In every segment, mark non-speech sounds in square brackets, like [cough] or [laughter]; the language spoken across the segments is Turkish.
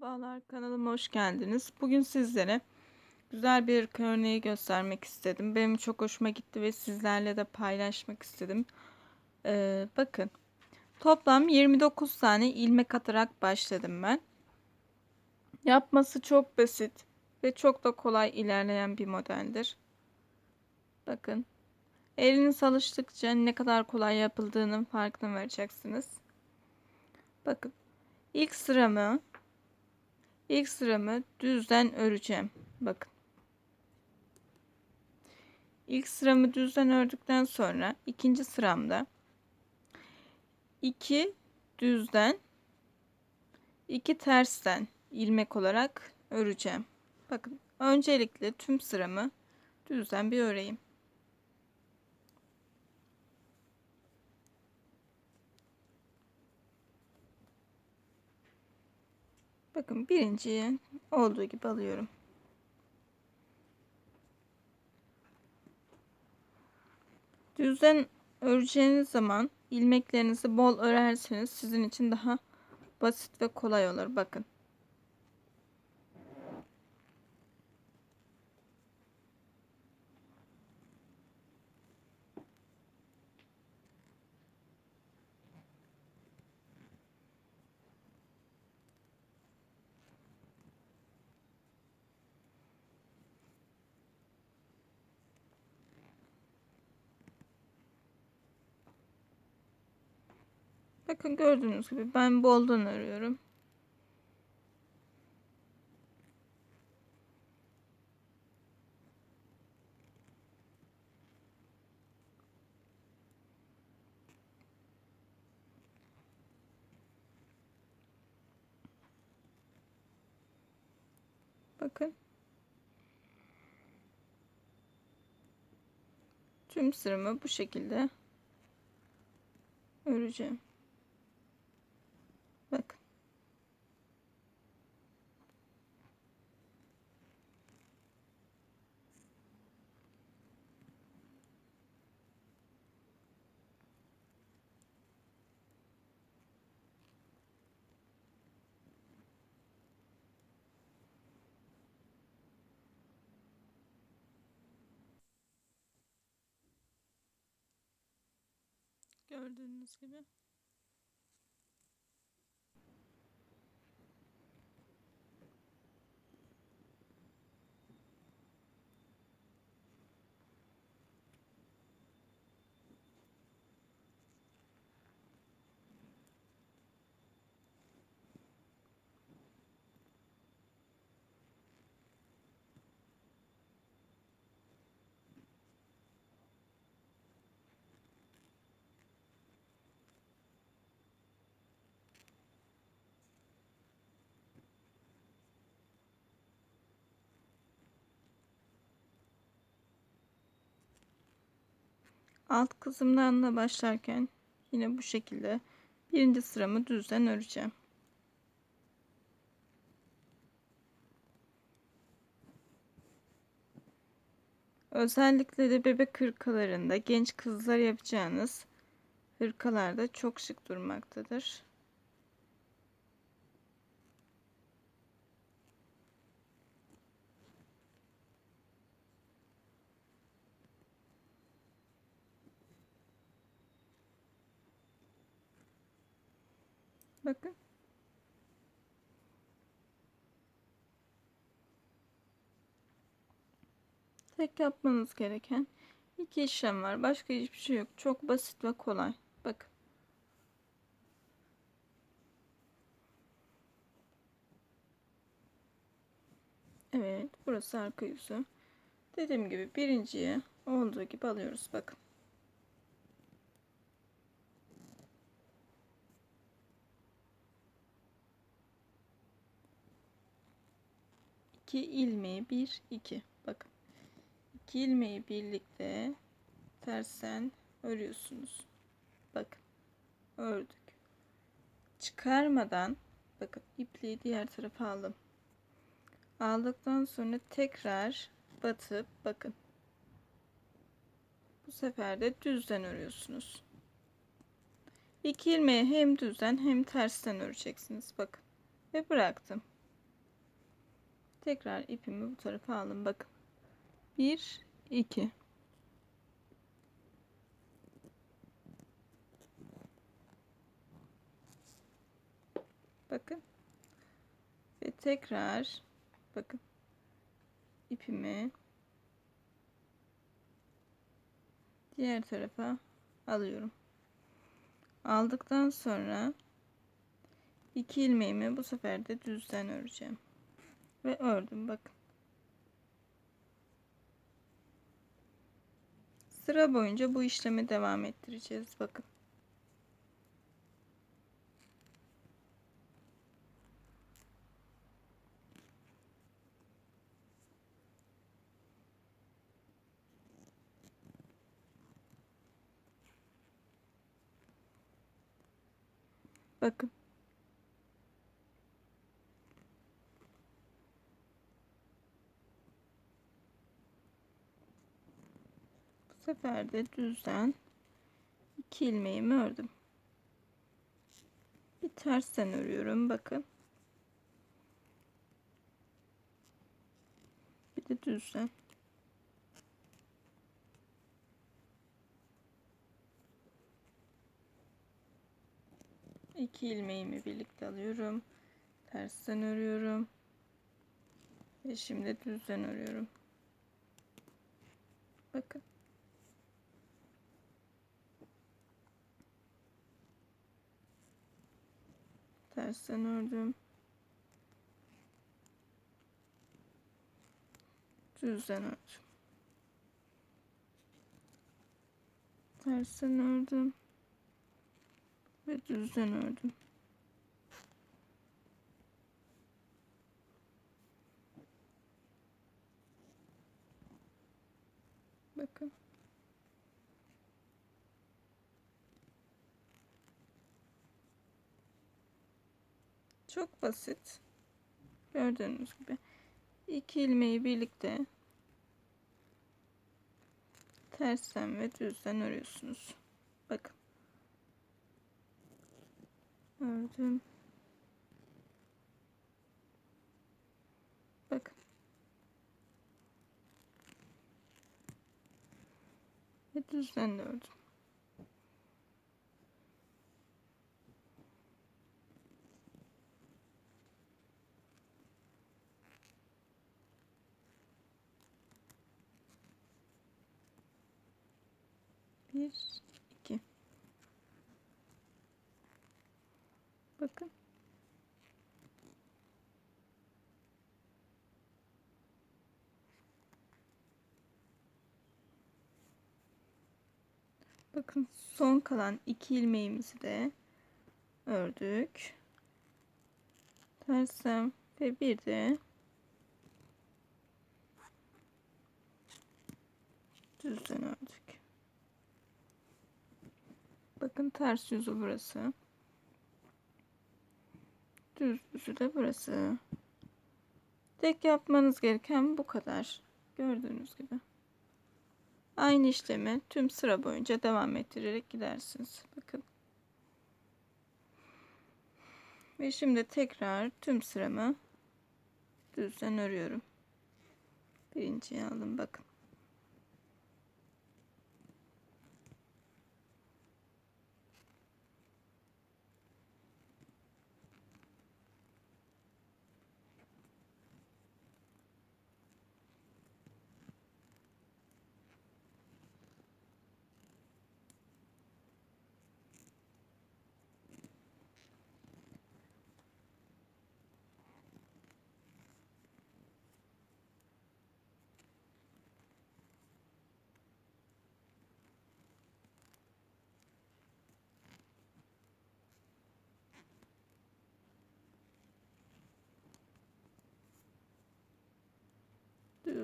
Merhabalar kanalıma hoş geldiniz. Bugün sizlere güzel bir örneği göstermek istedim. Benim çok hoşuma gitti ve sizlerle de paylaşmak istedim. Ee, bakın toplam 29 tane ilmek atarak başladım ben. Yapması çok basit ve çok da kolay ilerleyen bir modeldir. Bakın eliniz alıştıkça ne kadar kolay yapıldığının farkına varacaksınız. Bakın ilk sıramı İlk sıramı düzden öreceğim. Bakın. İlk sıramı düzden ördükten sonra ikinci sıramda iki düzden iki tersten ilmek olarak öreceğim. Bakın öncelikle tüm sıramı düzden bir öreyim. Bakın birinciyi olduğu gibi alıyorum. Düzden öreceğiniz zaman ilmeklerinizi bol örerseniz sizin için daha basit ve kolay olur. Bakın. Bakın gördüğünüz gibi ben boldan örüyorum. Bakın. Tüm sıramı bu şekilde öreceğim. Bakın. Gördüğünüz gibi. Alt kısımdan da başlarken yine bu şekilde birinci sıramı düzden öreceğim. Özellikle de bebek hırkalarında genç kızlar yapacağınız hırkalarda çok şık durmaktadır. Bakın. Tek yapmanız gereken iki işlem var. Başka hiçbir şey yok. Çok basit ve kolay. Bakın. Evet, burası arka yüzü. Dediğim gibi birinciyi olduğu gibi alıyoruz. Bakın. 2 ilmeği 1 2 bakın. 2 ilmeği birlikte tersen örüyorsunuz. Bakın. Ördük. Çıkarmadan bakın ipliği diğer tarafa aldım. Aldıktan sonra tekrar batıp bakın. Bu sefer de düzden örüyorsunuz. 2 ilmeği hem düzden hem tersten öreceksiniz. Bakın. Ve bıraktım Tekrar ipimi bu tarafa aldım. Bakın. 1 2 Bakın. Ve tekrar bakın ipimi diğer tarafa alıyorum. Aldıktan sonra iki ilmeğimi bu sefer de düzden öreceğim. Ve ördüm bakın. Sıra boyunca bu işlemi devam ettireceğiz. Bakın. Bakın. Sefer de düzden iki ilmeğimi ördüm. Bir tersten örüyorum bakın. Bir de düzden. iki ilmeğimi birlikte alıyorum. Tersten örüyorum. Ve şimdi düzden örüyorum. Bakın. Tersten ördüm. Düzden ördüm. Tersten ördüm ve düzden ördüm. Bakın. Çok basit. Gördüğünüz gibi iki ilmeği birlikte tersten ve düzden örüyorsunuz. Bakın. Ördüm. Bakın. Ve düzden de ördüm. Bir, iki. Bakın. Bakın son kalan iki ilmeğimizi de ördük. Tersem ve bir de düzden ördük. Bakın ters yüzü burası. Düz yüzü de burası. Tek yapmanız gereken bu kadar. Gördüğünüz gibi. Aynı işlemi tüm sıra boyunca devam ettirerek gidersiniz. Bakın. Ve şimdi tekrar tüm sıramı düzden örüyorum. Birinciyi aldım bakın.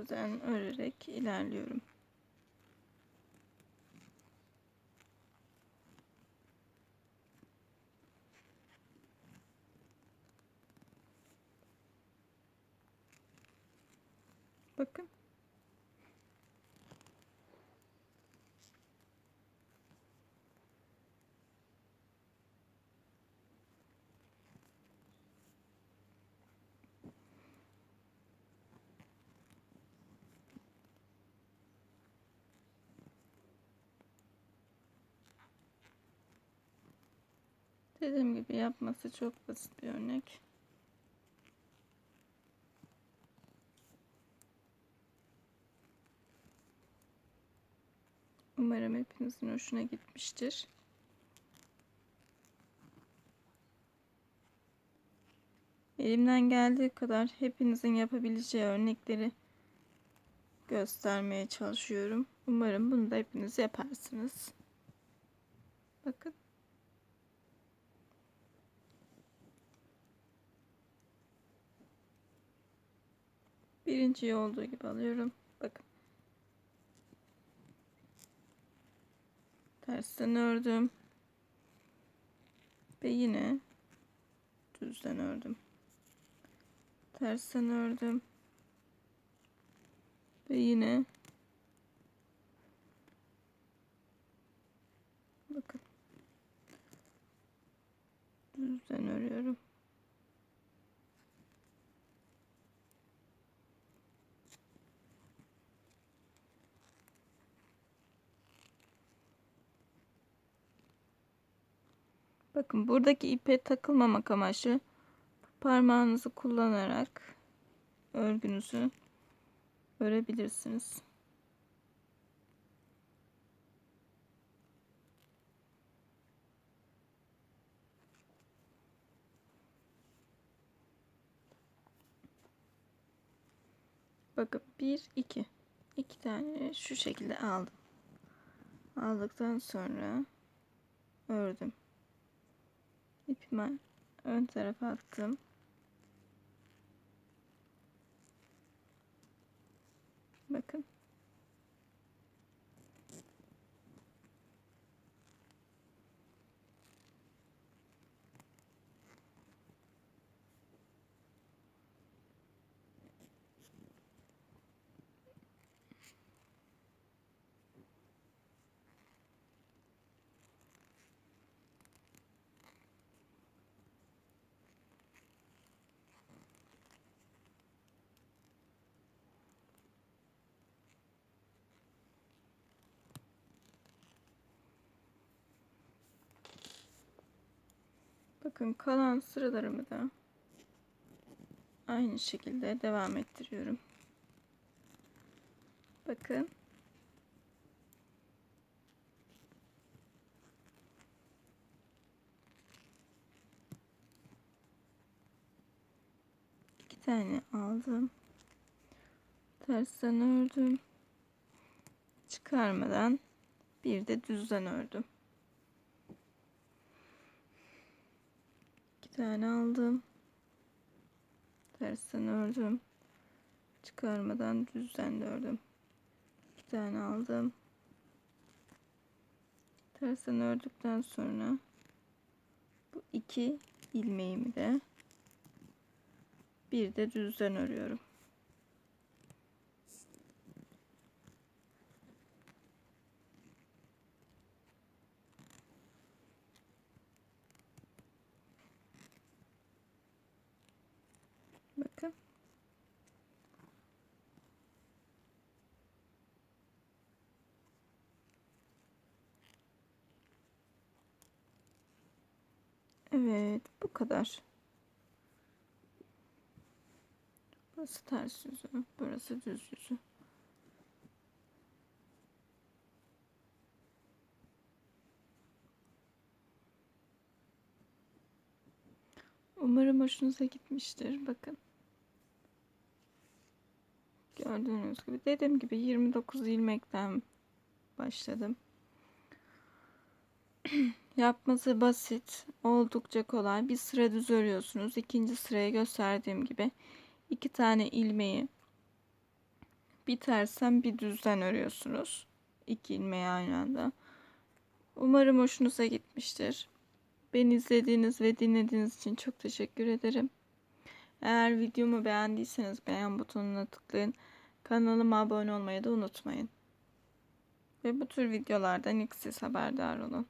Düzden örerek ilerliyorum. Bakın. Dediğim gibi yapması çok basit bir örnek. Umarım hepinizin hoşuna gitmiştir. Elimden geldiği kadar hepinizin yapabileceği örnekleri göstermeye çalışıyorum. Umarım bunu da hepiniz yaparsınız. Bakın. Birinciyi olduğu gibi alıyorum. Bakın. Tersten ördüm. Ve yine düzden ördüm. Tersten ördüm. Ve yine bakın düzden örüyorum. Bakın buradaki ipe takılmamak amaçlı parmağınızı kullanarak örgünüzü örebilirsiniz. Bakın bir iki iki tane şu şekilde aldım. Aldıktan sonra ördüm. İpimi ön tarafa attım. Bakın. Bakın kalan sıralarımı da aynı şekilde devam ettiriyorum. Bakın. İki tane aldım. Tersten ördüm. Çıkarmadan bir de düzden ördüm. Tane aldım. Tersten ördüm. Çıkarmadan düzden de ördüm. İki tane aldım. Tersten ördükten sonra bu iki ilmeğimi de bir de düzden örüyorum. Bakın. Evet, bu kadar. Burası ters yüzü, burası düz yüzü. Umarım hoşunuza gitmiştir. Bakın. Gördüğünüz gibi dediğim gibi 29 ilmekten başladım. [clears throat] Yapması basit, oldukça kolay. Bir sıra düz örüyorsunuz. İkinci sıraya gösterdiğim gibi iki tane ilmeği bir tersen bir düzden örüyorsunuz. İki ilmeği aynı anda. Umarım hoşunuza gitmiştir. Beni izlediğiniz ve dinlediğiniz için çok teşekkür ederim. Eğer videomu beğendiyseniz beğen butonuna tıklayın. Kanalıma abone olmayı da unutmayın. Ve bu tür videolardan ilk siz haberdar olun.